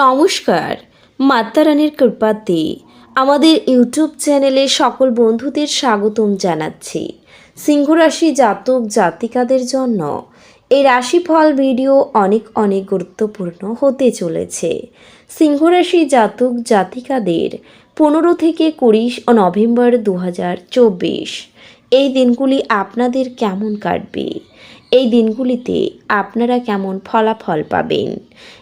নমস্কার। মাতারানির কৃপাতে আমাদের ইউটিউব চ্যানেলে সকল বন্ধুদের স্বাগতম জানাচ্ছি। সিংহরাশি জাতক জাতিকাদের জন্য এই রাশিফল ভিডিও অনেক অনেক গুরুত্বপূর্ণ হতে চলেছে। সিংহরাশি জাতক জাতিকাদের পনেরো থেকে কুড়ি নভেম্বর দু হাজার চব্বিশ। এই দিনগুলি আপনাদের কেমন কাটবে? এই দিনগুলিতে আপনারা কেমন ফলাফল পাবেন?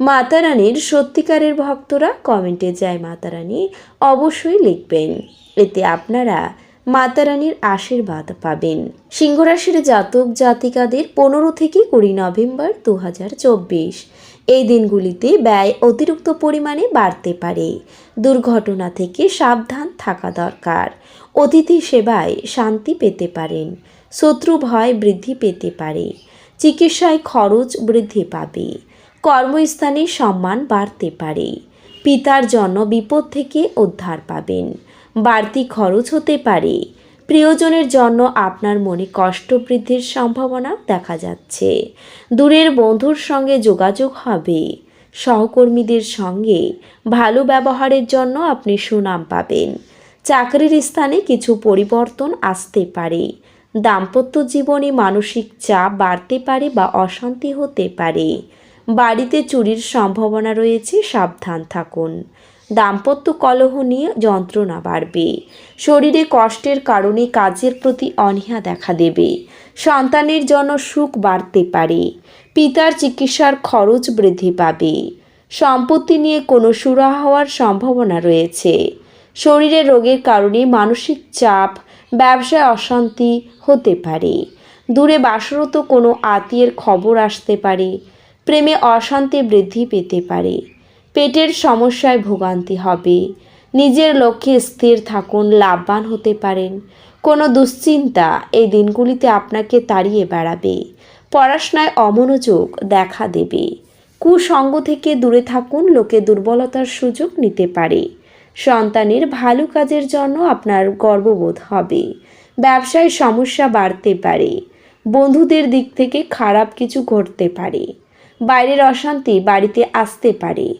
মাতারানীর সত্যিকারের ভক্তরা কমেন্টে যায় মাতারানী, অবশ্যই লিখবেন। এতে আপনারা মাতারানীর আশীর্বাদ পাবেন। সিংহরাশির জাতক জাতিকাদের পনেরো থেকে কুড়ি নভেম্বর দু হাজার চব্বিশ। এই দিনগুলিতে ব্যয় অতিরিক্ত পরিমাণে বাড়তে পারে। দুর্ঘটনা থেকে সাবধান থাকা দরকার। অতিথি সেবায় শান্তি পেতে পারেন। শত্রু ভয় বৃদ্ধি পেতে পারে। চিকিৎসায় খরচ বৃদ্ধি পাবে। কর্মস্থানে সম্মান বাড়তে পারে। পিতার জন্য বিপদ থেকে উদ্ধার পাবেন। বাড়তি খরচ হতে পারে। প্রিয়জনের জন্য আপনার মনে কষ্ট বৃদ্ধির সম্ভাবনা দেখা যাচ্ছে। দূরের বন্ধুর সঙ্গে যোগাযোগ হবে। সহকর্মীদের সঙ্গে ভালো ব্যবহারের জন্য আপনি সুনাম পাবেন। চাকরির স্থানে কিছু পরিবর্তন আসতে পারে। দাম্পত্য জীবনে মানসিক চাপ বাড়তে পারে বা অশান্তি হতে পারে। বাড়িতে চুরির সম্ভাবনা রয়েছে, সাবধান থাকুন। দাম্পত্য কলহ নিয়ে যন্ত্রণা বাড়বে। শরীরে কষ্টের কারণে কাজের প্রতি অনীহা দেখা দেবে। সন্তানের জন্য সুখ বাড়তে পারে। পিতার চিকিৎসার খরচ বৃদ্ধি পাবে। সম্পত্তি নিয়ে কোনো সুরা হওয়ার সম্ভাবনা রয়েছে। শরীরে রোগের কারণে মানসিক চাপ, ব্যবসায় অশান্তি হতে পারে। দূরে বাসরত কোনো আত্মীয়ের খবর আসতে পারে। প্রেমে অশান্তি বৃদ্ধি পেতে পারে। পেটের সমস্যায় ভোগান্তি হবে। নিজের লক্ষ্যে স্থির থাকুন, লাভবান হতে পারেন। কোনো দুশ্চিন্তা এই দিনগুলিতে আপনাকে তাড়িয়ে বেড়াবে। পড়াশোনায় অমনোযোগ দেখা দেবে। কুসঙ্গ থেকে দূরে থাকুন, লোকে দুর্বলতার সুযোগ নিতে পারে। সন্তানের ভালো কাজের জন্য আপনার গর্ববোধ হবে। ব্যবসায় সমস্যা বাড়তে পারে। বন্ধুদের দিক থেকে খারাপ কিছু ঘটতে পারে। বাইরের অশান্তি বাড়িতে আসতে পারে।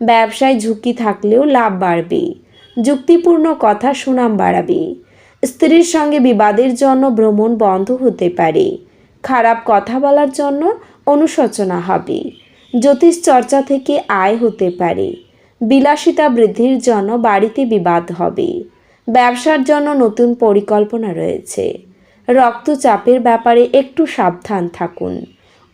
ব্যবসায় ঝুঁকি থাকলেও লাভ বাড়বে। যুক্তিপূর্ণ কথা সুনাম বাড়াবে। স্ত্রীর সঙ্গে বিবাদের জন্য ভ্রমণ বন্ধ হতে পারে। খারাপ কথা বলার জন্য অনুশোচনা হবে। জ্যোতিষ চর্চা থেকে আয় হতে পারে। বিলাসিতা বৃদ্ধির জন্য বাড়িতে বিবাদ হবে। ব্যবসার জন্য নতুন পরিকল্পনা রয়েছে। রক্তচাপের ব্যাপারে একটু সাবধান থাকুন।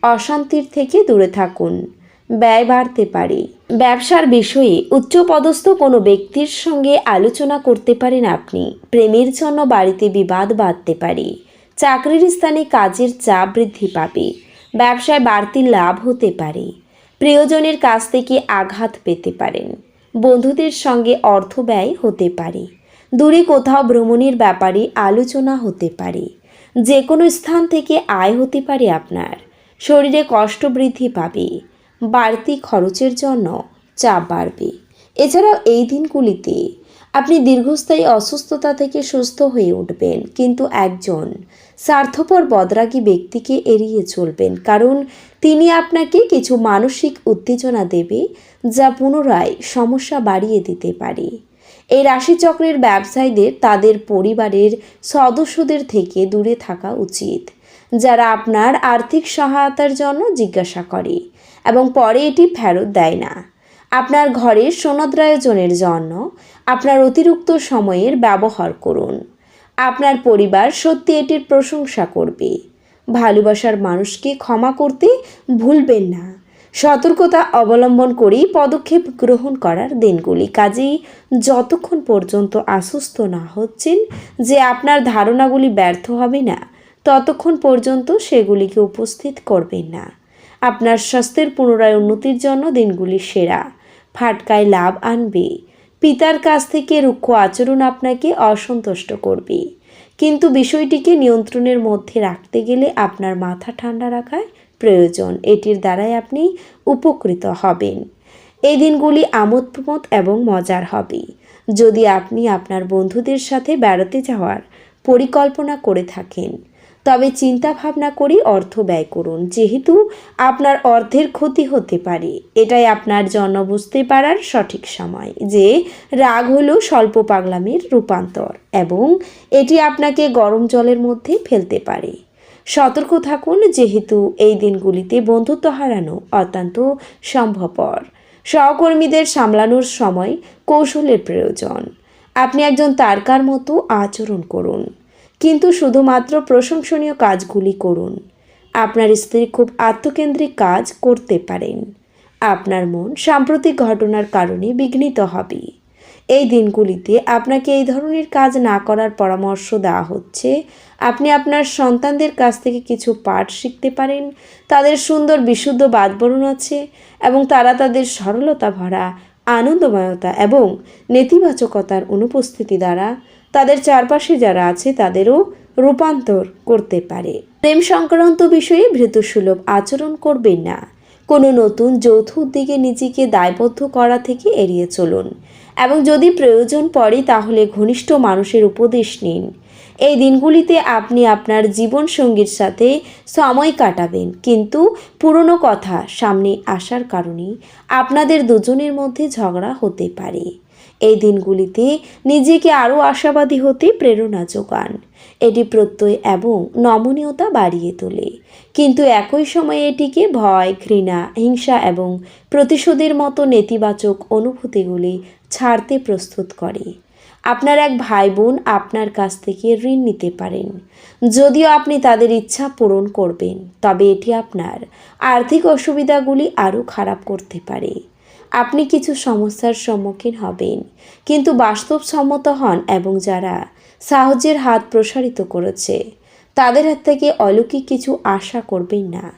অশান্তির থেকে দূরে থাকুন। ব্যয় বাড়তে পারে। ব্যবসার বিষয়ে উচ্চপদস্থ কোনো ব্যক্তির সঙ্গে আলোচনা করতে পারেন আপনি। প্রেমের জন্য বাড়িতে বিবাদ বাড়তে পারে। চাকরির স্থানে কাজের চাপ বৃদ্ধি পাবে। ব্যবসায় বাড়তি লাভ হতে পারে। প্রিয়জনের কাছ থেকে আঘাত পেতে পারেন। বন্ধুদের সঙ্গে অর্থ ব্যয় হতে পারে। দূরে কোথাও ভ্রমণের ব্যাপারে আলোচনা হতে পারে। যে কোনো স্থান থেকে আয় হতে পারে আপনার। শরীরে কষ্ট বৃদ্ধি পাবে, বাড়তি খরচের জন্য চাপ বাড়বে। এছাড়াও এই দিনগুলিতে আপনি দীর্ঘস্থায়ী অসুস্থতা থেকে সুস্থ হয়ে উঠবেন, কিন্তু একজন স্বার্থপর বদরাগী ব্যক্তিকে এড়িয়ে চলবেন, কারণ তিনি আপনাকে কিছু মানসিক উত্তেজনা দেবে যা পুনরায় সমস্যা বাড়িয়ে দিতে পারে। এই রাশিচক্রের ব্যবসায়ীদের তাদের পরিবারের সদস্যদের থেকে দূরে থাকা উচিত। যারা আপনার আর্থিক সহায়তার জন্য জিজ্ঞাসা করে এবং পরে এটি ফেরত দেয় না। আপনার ঘরের সনদ্রায়োজনের জন্য আপনার অতিরিক্ত সময়ের ব্যবহার করুন। আপনার পরিবার সত্যি এটির প্রশংসা করবে। ভালোবাসার মানুষকে ক্ষমা করতে ভুলবেন না। সতর্কতা অবলম্বন করেই পদক্ষেপ গ্রহণ করার দিনগুলি। কাজেই যতক্ষণ পর্যন্ত আশ্বস্ত না হচ্ছেন যে আপনার ধারণাগুলি ব্যর্থ হবে না ততক্ষণ পর্যন্ত সেগুলিকে উপস্থিত করবেন না। আপনার স্বাস্থ্যের পুনরায় উন্নতির জন্য দিনগুলি সেরা। ফাটকায় লাভ আনবে। পিতার কাছ থেকে রুক্ষ আচরণ আপনাকে অসন্তুষ্ট করবে। কিন্তু বিষয়টিকে নিয়ন্ত্রণের মধ্যে রাখতে গেলে আপনার মাথা ঠান্ডা রাখার প্রয়োজন। এটির দ্বারাই আপনি উপকৃত হবেন। এই দিনগুলি আমোদ প্রমোদ এবং মজার হবে। যদি আপনি আপনার বন্ধুদের সাথে বেড়াতে যাওয়ার পরিকল্পনা করে থাকেন তবে চিন্তা ভাবনা করি অর্থ ব্যয় করুন, যেহেতু আপনার অর্থের ক্ষতি হতে পারে। এটাই আপনার জন্য বুঝতে পারার সঠিক সময় যে রাগ হলো স্বল্প পাগলামির রূপান্তর এবং এটি আপনাকে গরম জলের মধ্যে ফেলতে পারে। সতর্ক থাকুন, যেহেতু এই দিনগুলিতে বন্ধুত্ব হারানো অত্যন্ত সম্ভবপর। সহকর্মীদের সামলানোর সময় কৌশলের প্রয়োজন। আপনি একজন তারকার মতো আচরণ করুন। কিন্তু শুধুমাত্র প্রশংসনীয় কাজগুলি করুন। আপনার স্ত্রী খুব আত্মকেন্দ্রিক কাজ করতে পারেন। আপনার মন সাম্প্রতিক ঘটনার কারণে বিঘ্নিত হবে। এই দিনগুলিতে আপনাকে এই ধরনের কাজ না করার পরামর্শ দেওয়া হচ্ছে। আপনি আপনার সন্তানদের কাছ থেকে কিছু পাঠ শিখতে পারেন। তাদের সুন্দর বিশুদ্ধ বাদবরণ আছে এবং তারা তাদের সরলতা ভরা, আনন্দময়তা এবং নেতিবাচকতার অনুপস্থিতি দ্বারা তাদের চারপাশে যারা আছে তাদেরও রূপান্তর করতে পারে। প্রেম সংক্রান্ত বিষয়ে ভৃতসুলভ আচরণ করবেন না। কোনো নতুন যৌথ উদ্যোগে নিজেকে দায়বদ্ধ করা থেকে এড়িয়ে চলুন এবং যদি প্রয়োজন পড়ে তাহলে ঘনিষ্ঠ মানুষের উপদেশ নিন। এই দিনগুলিতে আপনি আপনার জীবনসঙ্গীর সাথে সময় কাটাবেন। কিন্তু পুরনো কথা সামনে আসার কারণে আপনাদের দুজনের মধ্যে ঝগড়া হতে পারে। এই দিনগুলিতে নিজেকে আরও আশাবাদী হতে প্রেরণা যোগান। এটি প্রত্যয় এবং নমনীয়তা বাড়িয়ে তোলে। কিন্তু একই সময়ে এটিকে ভয়, ঘৃণা, হিংসা এবং প্রতিশোধের মতো নেতিবাচক অনুভূতিগুলি ছাড়তে প্রস্তুত করে। আপনার এক ভাই বোন আপনার কাছ থেকে ঋণ নিতে পারেন। যদিও আপনি তাদের ইচ্ছা পূরণ করবেন, তবে এটি আপনার আর্থিক অসুবিধাগুলি আরও খারাপ করতে পারে। আপনি কিছু সমস্যার সম্মুখীন হবেন। কিন্তু বাস্তবসম্মত হন এবং যারা সাহায্যের হাত প্রসারিত করেছে, তাদের হাত থেকে অলৌকিক কিছু আশা করবেন না।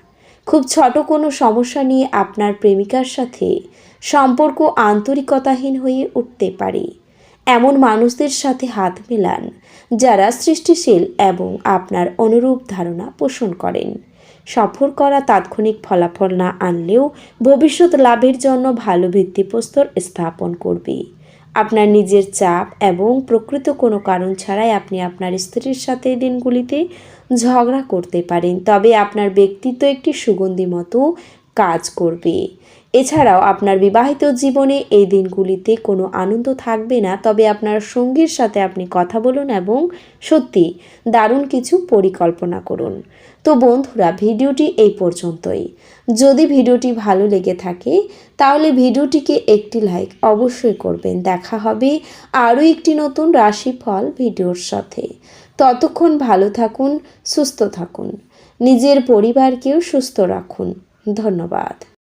খুব ছোট কোনো সমস্যা নিয়ে আপনার প্রেমিকার সাথে সম্পর্ক আন্তরিকতাহীন হয়ে উঠতে পারে। এমন মানুষদের সাথে হাত মেলান, যারা সৃষ্টিশীল এবং আপনার অনুরূপ ধারণা পোষণ করেন। সফর করা তাৎক্ষণিক ফলাফল না আনলেও ভবিষ্যৎ লাভের জন্য ভালো ভিত্তিপ্রস্তর স্থাপন করবে। আপনার নিজের চাপ এবং প্রকৃত কোনো কারণ ছাড়াই আপনি আপনার স্ত্রীর সাথে দিনগুলিতে ঝগড়া করতে পারেন, তবে আপনার ব্যক্তিত্ব একটি সুগন্ধি মতো কাজ করবে। এছাড়াও আপনার বিবাহিত জীবনে এই দিনগুলিতে কোনো আনন্দ থাকবে না, তবে আপনার সঙ্গীর সাথে আপনি কথা বলুন এবং সত্যি দারুণ কিছু পরিকল্পনা করুন। তো বন্ধুরা, ভিডিওটি এই পর্যন্তই। যদি ভিডিওটি ভালো লেগে থাকে, তাহলে ভিডিওটিকে একটি লাইক অবশ্যই করবেন। দেখা হবে আরও একটি নতুন রাশিফল ভিডিওর সাথে। ততক্ষণ ভালো থাকুন, সুস্থ থাকুন। নিজের পরিবারকেও সুস্থ রাখুন। ধন্যবাদ।